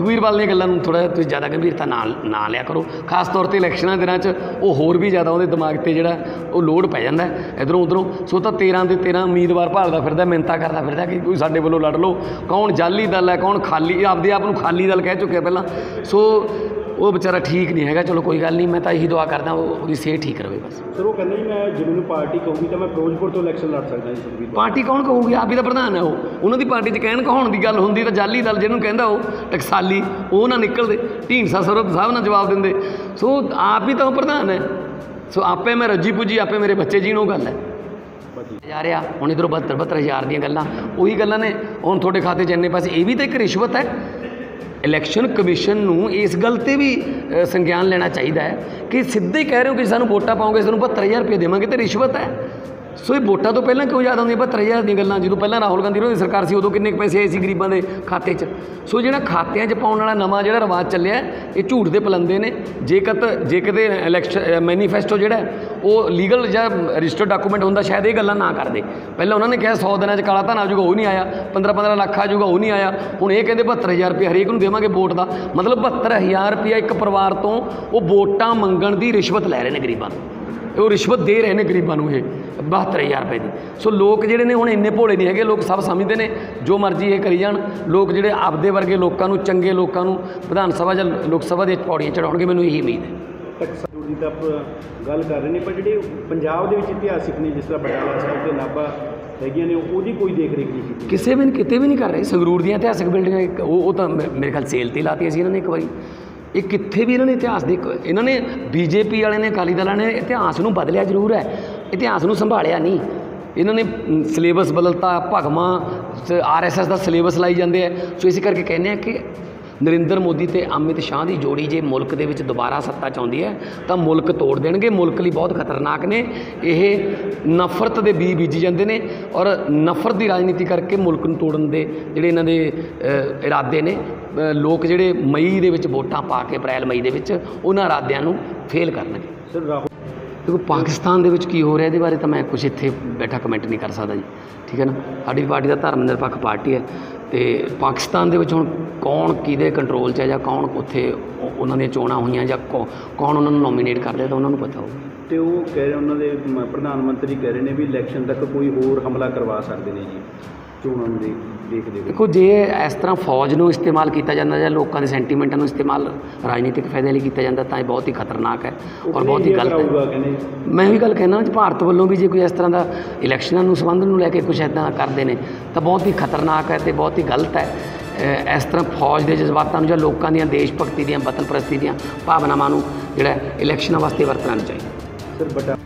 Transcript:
ਸੁਖਬੀਰ ਦੀਆਂ ਗੱਲਾਂ ਨੂੰ ਥੋੜਾ ਤੁਸੀਂ ਜ਼ਿਆਦਾ ਗੰਭੀਰਤਾ ਨਾਲ, ਨਾ ਲਿਆ ਕਰੋ। ਖਾਸ ਤੌਰ ਤੇ ਇਲੈਕਸ਼ਨਾਂ ਦਿਨਾਂ 'ਚ ਉਹ ਹੋਰ ਵੀ ਜ਼ਿਆਦਾ ਉਹਦੇ ਦਿਮਾਗ ਤੇ ਜਿਹੜਾ ਉਹ ਲੋਡ ਪੈ ਜਾਂਦਾ ਇਧਰੋਂ ਉਧਰੋਂ ਸੋ ਤਾਂ 13 ਦੇ 13 ਉਮੀਦਵਾਰ ਭਾਲਦਾ ਫਿਰਦਾ ਮਿੰਤਾ ਕਰਦਾ ਫਿਰਦਾ ਕਿ ਕੋਈ ਸਾਡੇ ਵੱਲੋਂ ਲੜ ਲਓ। ਕੌਣ ਜਾਲੀ ਦਲ ਹੈ, ਕੌਣ ਖਾਲੀ ਆਪਦੇ ਆਪ ਨੂੰ ਖਾਲੀ ਦਲ ਕਹਿ ਚੁੱਕਿਆ ਪਹਿਲਾਂ। ਸੋ ਉਹ ਵਿਚਾਰਾ ਠੀਕ ਨਹੀਂ ਹੈਗਾ ਚਲੋ ਕੋਈ ਗੱਲ ਨਹੀਂ ਮੈਂ ਤਾਂ ਇਹੀ ਦੁਆ ਕਰਦਾ ਉਹ- ਉਹਦੀ ਸਿਹਤ ਠੀਕ ਰਵੇ ਬਸ। ਸਰ ਉਹ ਕਹਿੰਦੇ ਜੀ ਮੈਂ ਜੇ ਮੈਨੂੰ ਪਾਰਟੀ ਕਹੂਗੀ ਤਾਂ ਮੈਂ ਫਿਰੋਜ਼ਪੁਰ ਤੋਂ ਇਲੈਕਸ਼ਨ ਲੜ ਸਕਦਾ ਜੀ ਸੁਖਬੀਰ ਪਾਰਟੀ ਕੌਣ ਕਹੂਗੀ? ਆਪ ਹੀ ਤਾਂ ਪ੍ਰਧਾਨ ਹੈ ਉਹ। ਉਹਨਾਂ ਦੀ ਪਾਰਟੀ 'ਚ ਕਹਿਣ ਕਹਾਉਣ ਦੀ ਗੱਲ ਹੁੰਦੀ ਤਾਂ ਜਾਲੀ ਦਲ ਜਿਹਨੂੰ ਕਹਿੰਦਾ ਉਹ ਟਕਸਾਲੀ ਉਹ ਨਾ ਨਿਕਲਦੇ। ਢੀਂਡਸਾ ਸਰਬ ਸਾਹਿਬ ਨਾਲ ਜਵਾਬ ਦਿੰਦੇ। ਸੋ ਆਪ ਹੀ ਤਾਂ ਉਹ ਪ੍ਰਧਾਨ ਹੈ। ਸੋ ਆਪੇ ਮੈਂ ਰੱਜੀ ਪੁੱਜੀ ਆਪੇ ਮੇਰੇ ਬੱਚੇ ਜੀਣ ਉਹ ਗੱਲ ਹੈ। ਜਾ ਰਿਹਾ ਹੁਣ ਇਧਰੋਂ 72 72 ਹਜ਼ਾਰ ਦੀਆਂ ਗੱਲਾਂ। ਉਹੀ ਗੱਲਾਂ ਨੇ ਹੁਣ ਤੁਹਾਡੇ ਖਾਤੇ 'ਚ ਇੰਨੇ ਪੈਸੇ ਇਹ ਵੀ ਤਾਂ ਇੱਕ ਰਿਸ਼ਵਤ ਹੈ। ਇਲੈਕਸ਼ਨ ਕਮਿਸ਼ਨ ਨੂੰ ਇਸ ਗੱਲ ਤੇ ਵੀ ਸੰਗਿਆਨ ਲੈਣਾ ਚਾਹੀਦਾ ਹੈ ਕਿ ਸਿੱਧੇ ਹੀ ਕਹਿ ਰਹੇ ਹੋ ਕਿ ਸਾਨੂੰ ਵੋਟਾਂ ਪਾਓਗੇ, ਸਾਨੂੰ 72000 ਰੁਪਏ ਦੇਵਾਂਗੇ ਤੇ ਰਿਸ਼ਵਤ ਹੈ। ਸੋ ਇਹ ਵੋਟਾਂ ਤੋਂ ਪਹਿਲਾਂ ਕਿਉਂ ਯਾਦ ਆਉਂਦੀਆਂ? 72000 ਦੀਆਂ ਗੱਲਾਂ। ਜਦੋਂ ਪਹਿਲਾਂ ਰਾਹੁਲ ਗਾਂਧੀ ਹੋਰਾਂ ਦੀ ਸਰਕਾਰ ਸੀ, ਉਦੋਂ ਕਿੰਨੇ ਪੈਸੇ ਆਏ ਸੀ ਗਰੀਬਾਂ ਦੇ ਖਾਤੇ 'ਚ? ਸੋ ਜਿਹੜਾ ਖਾਤਿਆਂ 'ਚ ਪਾਉਣ ਵਾਲਾ ਨਵਾਂ ਜਿਹੜਾ ਰਿਵਾਜ ਚੱਲਿਆ, ਇਹ ਝੂਠ ਦੇ ਪਲੰਦੇ ਨੇ। ਜੇ ਕਤ ਜੇ ਕਿਤੇ ਇਲੈਕਸ਼ਨ ਮੈਨੀਫੈਸਟੋ ਜਿਹੜਾ ਉਹ ਲੀਗਲ ਜਾਂ ਰਜਿਸਟਰਡ ਡਾਕੂਮੈਂਟ ਹੁੰਦਾ, ਸ਼ਾਇਦ ਇਹ ਗੱਲਾਂ ਨਾ ਕਰਦੇ। ਪਹਿਲਾਂ ਉਹਨਾਂ ਨੇ ਕਿਹਾ 100 ਦਿਨਾਂ 'ਚ ਕਾਲਾ ਧਨ ਆ ਜਾਊਗਾ, ਉਹ ਨਹੀਂ ਆਇਆ। 15 15 ਲੱਖ ਆ ਜਾਊਗਾ, ਉਹ ਨਹੀਂ ਆਇਆ। ਹੁਣ ਇਹ ਕਹਿੰਦੇ 72000 ਰੁਪਏ ਹਰੇਕ ਨੂੰ ਦੇਵਾਂਗੇ ਵੋਟ ਦਾ। ਮਤਲਬ 72000 ਰੁਪਏ ਇੱਕ ਪਰਿਵਾਰ ਤੋਂ ਉਹ ਵੋਟਾਂ ਮੰਗਣ ਦੀ ਰਿਸ਼ਵਤ ਲੈ ਰਹੇ ਨੇ ਗਰੀਬਾਂ ਤੋਂ ਉਹ ਰਿਸ਼ਵਤ ਦੇ ਰਹੇ ਨੇ ਗਰੀਬਾਂ ਨੂੰ ਇਹ 72000 ਰੁਪਏ ਦੀ। ਸੋ ਲੋਕ ਜਿਹੜੇ ਨੇ ਹੁਣ ਇੰਨੇ ਭੋਲੇ ਨਹੀਂ ਹੈਗੇ ਲੋਕ ਸਭ ਸਮਝਦੇ ਨੇ ਜੋ ਮਰਜ਼ੀ ਇਹ ਕਰੀ ਜਾਣ। ਲੋਕ ਜਿਹੜੇ ਆਪਦੇ ਵਰਗੇ ਲੋਕਾਂ ਨੂੰ ਚੰਗੇ ਲੋਕਾਂ ਨੂੰ ਵਿਧਾਨ ਸਭਾ ਜਾਂ ਲੋਕ ਸਭਾ ਦੀਆਂ ਪੌੜੀਆਂ ਚੜਾਉਣਗੇ ਮੈਨੂੰ ਇਹੀ ਉਮੀਦ ਹੈ। ਦੀ ਤਾਂ ਆਪਾਂ ਗੱਲ ਕਰ ਰਹੇ ਨੇ ਪਰ ਜਿਹੜੇ ਪੰਜਾਬ ਦੇ ਵਿੱਚ ਇਤਿਹਾਸਿਕ ਨੇ ਜਿਸ ਤਰ੍ਹਾਂ ਬਟਾਲਾ ਸਾਹਿਬ ਤੇ ਨਾਭਾ ਹੈਗੀਆਂ ਨੇ ਉਹਦੀ ਕੋਈ ਦੇਖ ਰੇਖ ਨਹੀਂ ਕੀਤੀ। ਕਿਸੇ ਵੀ ਕਿਤੇ ਵੀ ਨਹੀਂ ਕਰ ਰਹੇ ਸੰਗਰੂਰ ਦੀਆਂ ਇਤਿਹਾਸਕ ਬਿਲਡਿੰਗਾਂ ਉਹ ਉਹ ਤਾਂ ਮੇਰੇ ਖਿਆਲ ਸੇਲ ਤੇ ਲਾਤੀਆਂ ਸੀ ਇਹਨਾਂ ਨੇ ਇੱਕ ਵਾਰੀ। ਇਹ ਕਿੱਥੇ ਵੀ ਇਹਨਾਂ ਨੇ ਇਤਿਹਾਸ ਦੇ ਇਹਨਾਂ ਨੇ ਬੀਜੇਪੀ ਵਾਲਿਆਂ ਨੇ, ਅਕਾਲੀ ਦਲਾਂ ਨੇ ਇਤਿਹਾਸ ਨੂੰ ਬਦਲਿਆ ਜ਼ਰੂਰ ਹੈ। ਇਤਿਹਾਸ ਨੂੰ ਸੰਭਾਲਿਆ ਨਹੀਂ। ਇਹਨਾਂ ਨੇ ਸਿਲੇਬਸ ਬਦਲਤਾ, ਭਗਵਾਂ ਆਰਐਸਐਸ ਦਾ ਸਿਲੇਬਸ ਲਾਈ ਜਾਂਦੇ ਆ। ਸੋ ਇਸੇ ਕਰਕੇ ਕਹਿੰਦੇ ਆ ਕਿ ਨਰਿੰਦਰ ਮੋਦੀ ਤੇ ਅਮਿਤ ਸ਼ਾਹ ਦੀ ਜੋੜੀ ਜੇ ਮੁਲਕ ਦੇ ਵਿੱਚ ਦੁਬਾਰਾ ਸੱਤਾ 'ਚ ਆਉਂਦੀ ਹੈ, ਤਾਂ ਮੁਲਕ ਤੋੜ ਦੇਣਗੇ। ਮੁਲਕ ਲਈ ਬਹੁਤ ਖਤਰਨਾਕ ਨੇ। ਇਹ ਨਫ਼ਰਤ ਦੇ ਬੀਜ ਬੀਜੀ ਜਾਂਦੇ ਨੇ ਔਰ ਨਫ਼ਰਤ ਦੀ ਰਾਜਨੀਤੀ ਕਰਕੇ ਮੁਲਕ ਨੂੰ ਤੋੜਨ ਦੇ ਜਿਹੜੇ ਇਹਨਾਂ ਦੇ ਇਰਾਦੇ ਨੇ ਲੋਕ ਜਿਹੜੇ ਮਈ ਦੇ ਵਿੱਚ ਵੋਟਾਂ ਪਾ ਕੇ ਅਪ੍ਰੈਲ ਮਈ ਦੇ ਵਿੱਚ ਉਹਨਾਂ ਇਰਾਦਿਆਂ ਨੂੰ ਫੇਲ ਕਰਨਗੇ। ਦੇਖੋ, ਪਾਕਿਸਤਾਨ ਦੇ ਵਿੱਚ ਕੀ ਹੋ ਰਿਹਾ, ਇਹਦੇ ਬਾਰੇ ਤਾਂ ਮੈਂ ਕੁਝ ਇੱਥੇ ਬੈਠਾ ਕਮੈਂਟ ਨਹੀਂ ਕਰ ਸਕਦਾ ਜੀ। ਠੀਕ ਹੈ ਨਾ? ਸਾਡੀ ਪਾਰਟੀ ਦਾ ਧਰਮ ਨਿਰਪੱਖ ਪਾਰਟੀ ਹੈ ਤੇ ਪਾਕਿਸਤਾਨ ਦੇ ਵਿੱਚ ਹੁਣ ਕੌਣ ਕਿਹਦੇ ਕੰਟਰੋਲ 'ਚ ਹੈ ਜਾਂ ਕੌਣ ਉੱਥੇ ਉਹਨਾਂ ਦੀਆਂ ਚੋਣਾਂ ਹੋਈਆਂ ਜਾਂ ਕੌ- ਕੌਣ ਉਹਨਾਂ ਨੂੰ ਨੋਮੀਨੇਟ ਕਰਦੇ ਤਾਂ ਉਹਨਾਂ ਨੂੰ ਪਤਾ ਹੋਊ ਤੇ ਉਹ ਕਹਿ ਰਹੇ, ਉਹਨਾਂ ਦੇ ਪ੍ਰਧਾਨ ਮੰਤਰੀ ਕਹਿ ਰਹੇ ਨੇ ਵੀ ਇਲੈਕਸ਼ਨ ਤੱਕ ਕੋਈ ਹੋਰ ਹਮਲਾ ਕਰਵਾ ਸਕਦੇ ਨੇ ਜੀ, ਚੋਣਾਂ ਦੇ ਦੇਖਦੇ ਦੇਖੋ ਜੇ ਇਸ ਤਰ੍ਹਾਂ ਫੌਜ ਨੂੰ ਇਸਤੇਮਾਲ ਕੀਤਾ ਜਾਂਦਾ ਜਾਂ ਲੋਕਾਂ ਦੇ ਸੈਂਟੀਮੈਂਟਾਂ ਨੂੰ ਇਸਤੇਮਾਲ ਰਾਜਨੀਤਿਕ ਫਾਇਦੇ ਲਈ ਕੀਤਾ ਜਾਂਦਾ ਤਾਂ ਇਹ ਬਹੁਤ ਹੀ ਖਤਰਨਾਕ ਹੈ ਔਰ ਬਹੁਤ ਹੀ ਗਲਤ ਹੈ। ਮੈਂ ਵੀ ਗੱਲ ਕਹਿਣਾ ਕਿ ਭਾਰਤ ਵੱਲੋਂ ਵੀ ਜੇ ਕੋਈ ਇਸ ਤਰ੍ਹਾਂ ਦਾ ਇਲੈਕਸ਼ਨਾਂ ਨੂੰ ਸੰਬੰਧ ਨੂੰ ਲੈ ਕੇ ਕੁਝ ਇਦਾਂ ਕਰਦੇ ਨੇ ਤਾਂ ਬਹੁਤ ਹੀ ਖਤਰਨਾਕ ਹੈ ਤੇ ਬਹੁਤ ਹੀ ਗਲਤ ਹੈ। ਇਸ ਤਰ੍ਹਾਂ ਫੌਜ ਦੇ ਜਜ਼ਬਾਤਾਂ ਨੂੰ ਜਾਂ ਲੋਕਾਂ ਦੀਆਂ ਦੇਸ਼ ਭਗਤੀ ਦੀਆਂ ਵਤਨ ਪ੍ਰਸਤੀ ਦੀਆਂ ਭਾਵਨਾਵਾਂ ਨੂੰ ਜਿਹੜਾ ਇਲੈਕਸ਼ਨਾਂ ਵਾਸਤੇ ਵਰਤਣਾ ਚਾਹੀਦਾ। ਸਰ ਬਟਾ